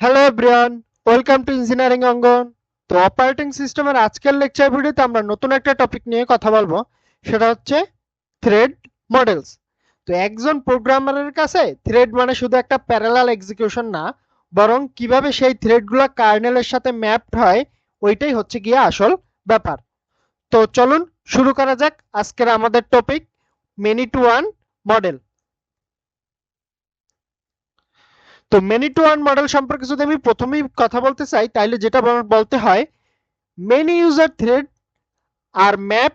Hello everyone welcome to engineering অঙ্গন তো operating সিস্টেমের আজকের লেকচার ভিডিওতে আমরা নতুন একটা টপিক নিয়ে কথা বলব। সেটা হচ্ছে থ্রেড মডেলস তো একজন প্রোগ্রামারের কাছে থ্রেড মানে শুধু একটা প্যারালাল এক্সিকিউশন না, বরং কীভাবে সেই থ্রেডগুলো কার্নেলের সাথে ম্যাপড হয়, ওইটাই হচ্ছে গিয়ে আসল ব্যাপার। তো চলুন শুরু করা যাক আজকের আমাদের topic many to one model তো মেনি টু ওয়ান মডেল সম্পর্কে যদি আমি প্রথমেই কথা বলতে চাই তাহলে যেটা বলতে হয় many user thread R map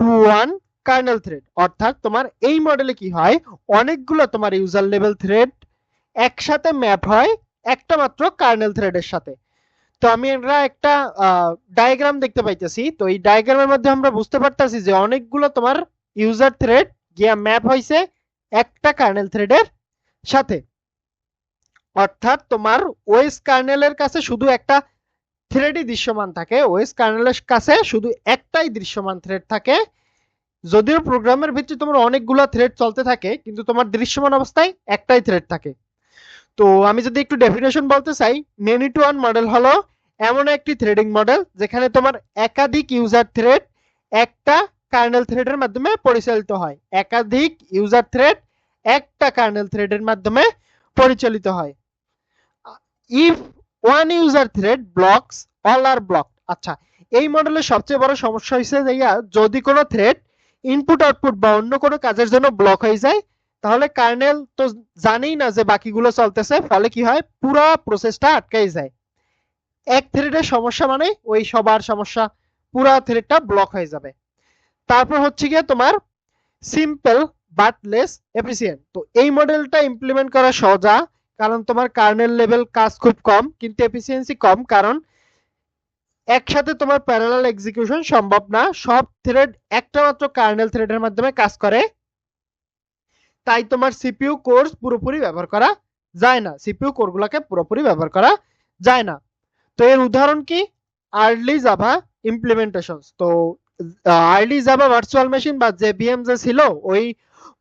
to one kernel thread অর্থাৎ তোমার এই মডেলে কি হয়? অনেকগুলো তোমার ইউজার লেভেল থ্রেড একসাথে ম্যাপ হয় একটা মাত্র কার্নেল থ্রেডের সাথে। তো আমি আমরা একটা ডায়াগ্রাম দেখতে পাইতেছি। তো এই ডায়াগ্রামের মধ্যে আমরা বুঝতে পারতেছি যে অনেকগুলো তোমার ইউজার থ্রেড গিয়া ম্যাপ হয়েছে একটা কার্নেল থ্রেডের সাথে। অর্থাৎ তোমার ওএস কার্নেলের কাছে শুধু একটা থ্রেডই দৃশ্যমান থাকে। ওএস কার্নেলের কাছে শুধু একটাই দৃশ্যমান থ্রেড থাকে। যদিও প্রোগ্রামের ভিতরে তোমার অনেকগুলো থ্রেড চলতে থাকে, কিন্তু তোমার দৃশ্যমান অবস্থায় একটাই থ্রেড থাকে। তো আমি যদি একটু ডেফিনেশন বলতে চাই মেনি টু ওয়ান মডেল হলো এমন একটি থ্রেডিং মডেল যেখানে তোমার একাধিক ইউজার থ্রেড একটা কার্নেল থ্রেডের মাধ্যমে পরিচালিত হয়। একাধিক ইউজার থ্রেড একটা কার্নেল থ্রেডের মাধ্যমে পরিচালিত হয়। If one user thread blocks all are block আচ্ছা এই মডেলের সবচেয়ে বড় সমস্যা হয়েছে যে ইয়া, যদি কোনো থ্রেড ইনপুট আউটপুট বা অন্য কোনো কাজের জন্য ব্লক হয়ে যায় তাহলে কার্নেল তো জানেই না যে বাকিগুলো চলতেছে ফলে কি হয়? পুরো প্রসেসটা আটকাই যায়। এক থ্রেডের সমস্যা মানে ওই সবার সমস্যা পুরা থ্রেডটা ব্লক হয়ে যাবে। তারপর হচ্ছে গিয়ে তোমার সিম্পল বাট লেস এফিসিয়েন্ট তো এই মডেলটা ইমপ্লিমেন্ট করা সোজা কারণ তোমার কার্নেল লেভেল কাজ খুব কম, কিন্তু এফিসিয়েন্সি কম, কারণ একসাথে তোমার প্যারালাল এক্সিকিউশন সম্ভব না। সব থ্রেড একটা মাত্র কার্নেল থ্রেডের মাধ্যমে কাজ করে। তাই তোমার সিপিইউ কোর্স পুরোপুরি ব্যবহার করা যায় না। সিপিইউ কোরগুলোকে পুরোপুরি ব্যবহার করা যায় না। তো এর উদাহরণ কি? আর্লি জাভা ইমপ্লিমেন্টেশনস তো আর্লি জাভা ভার্চুয়াল মেশিন বা জেভিএম যে ছিল, ওই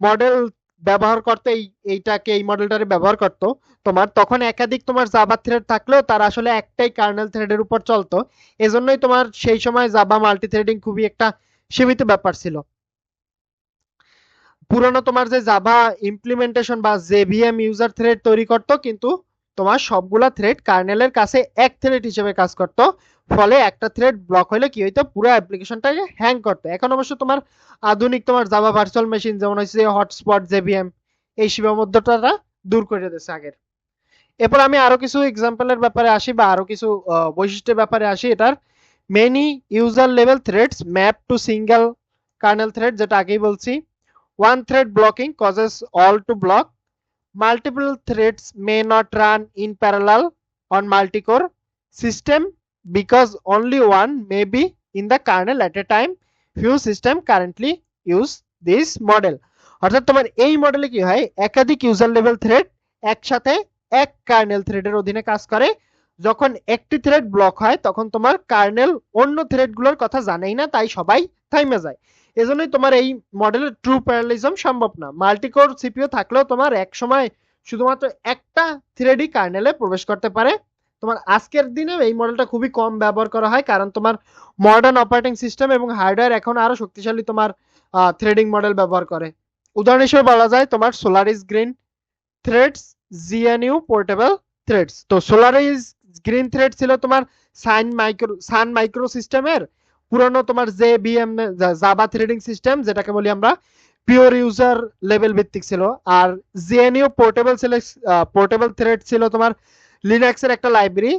মডেল ব্যবহার করতে, এই, এইটাকে, এই মডেলটারে ব্যবহার করতো। তোমার তখন একাধিক তোমার জাভা থ্রেড থাকলেও তার আসলে একটাই কার্নেল থ্রেডের উপর চলতো। এজন্যই তোমার সেই সময় জাভা মাল্টি থ্রেডিং খুবই একটা সীমিত ব্যাপার ছিল। পুরনো তোমার যে জাভা ইমপ্লিমেন্টেশন বা জেভিএম ইউজার থ্রেড তৈরি করতো, কিন্তু তোমার সবগুলা থ্রেড কার্নেলের কাছে এক থ্রেড হিসেবে কাজ করতো। ফলে একটা থ্রেড ব্লক হলে কি হইতো? পুরো অ্যাপ্লিকেশনটাকে হ্যাং করতো। এখন অবশ্য তোমার আধুনিক তোমার জাভা ভার্চুয়াল মেশিন যেমন হচ্ছে হটস্পট জেভিএম এই সীমাবদ্ধতাটা দূর করে দিয়েছে আগের। এরপর আমি আরও কিছু এক্সাম্পলের ব্যাপারে আসি বা আরও কিছু বৈশিষ্ট্যের ব্যাপারে আসি। এটার many user level threads map to single kernel thread যেটা আগেই বলছি। One thread blocking causes all to block multiple threads may not run in parallel on multicore system because only one may be in the kernel at a time few system currently use this model অর্থাৎ তোমার এই মডেলে কি হয়? একাধিক user level thread একসাথে এক kernel থ্রেডের অধীনে কাজ করে। যখন একটি থ্রেড ব্লক হয়, তখন তোমার কার্নেল অন্য থ্রেডগুলোর কথা জানেই না, তাই সবাই থাইমে যায়। এজন্যই তোমার এই মডেলের ট্রু প্যারালিজম সম্ভব না। মাল্টিকোর সিপিইউ থাকলেও তোমার এক সময় শুধুমাত্র একটা থ্রেডি কার্নেলে প্রবেশ করতে পারে। তোমার আজকের দিনে এই মডেলটা খুবই কম ব্যবহার করা হয়, কারণ তোমার মডার্ন অপারেটিং সিস্টেম এবং হার্ডওয়্যার এখন আরও শক্তিশালী তোমার থ্রেডিং মডেল ব্যবহার করে। উদাহরণ হিসেবে বলা যায়, তোমার Solaris green threads GNU portable threads তো সোলারিস গ্রিন থ্রেড ছিল তোমার সাইন মাইক্রো সান মাইক্রো সিস্টেমের পুরনো তোমার যে বিএম জাভা থ্রেডিং সিস্টেম যেটাকে বলি আমরা পিওর ইউজার লেভেল ভিত্তিক ছিল। আর জিএনইউ পোর্টেবল পোর্টেবল থ্রেড ছিল তোমার লিনাক্সের একটা লাইব্রেরি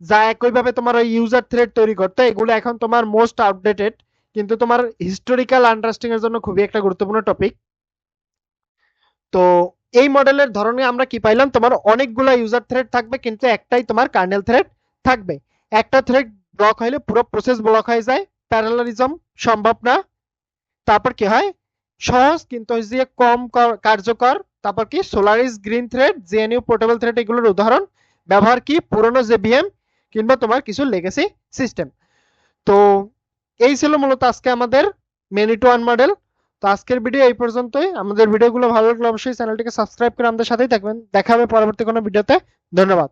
যা একইভাবে তোমার ওই ইউজার থ্রেড তৈরি করতো। এগুলো এখন তোমার মোস্ট আপডেটেড কিন্তু তোমার হিস্টোরিক্যাল আন্ডারস্ট্যান্ডিং এর জন্য খুবই একটা গুরুত্বপূর্ণ টপিক তো এই মডেলের ধরনে আমরা কি পাইলাম? তোমার অনেকগুলো ইউজার থ্রেড থাকবে, কিন্তু একটাই তোমার কার্নেল থ্রেড থাকবে। একটা থ্রেড ব্লক হইলে পুরো প্রসেস ব্লক হয়ে যায় প্যারালালিজম সম্ভব না। তারপর কি হয়? সহজ কিন্তু যে কম কার্যকর, তারপর কি? Solaris green thread GNU portable thread এগুলোর উদাহরণ। ব্যবহার কি? পুরনো জেবিএম কিংবা তোমার কিছু লেগেসি সিস্টেম তো এই ছিল মূলত আজকে আমাদের মেনি টু ওয়ান মডেল তো আজকের ভিডিও এই পর্যন্তই। আমাদের ভিডিওগুলো ভালো লাগলে অবশ্যই চ্যানেলটিকে সাবস্ক্রাইব করে আমাদের সাথেই থাকবেন। দেখা হবে পরবর্তী কোনো ভিডিওতে ধন্যবাদ।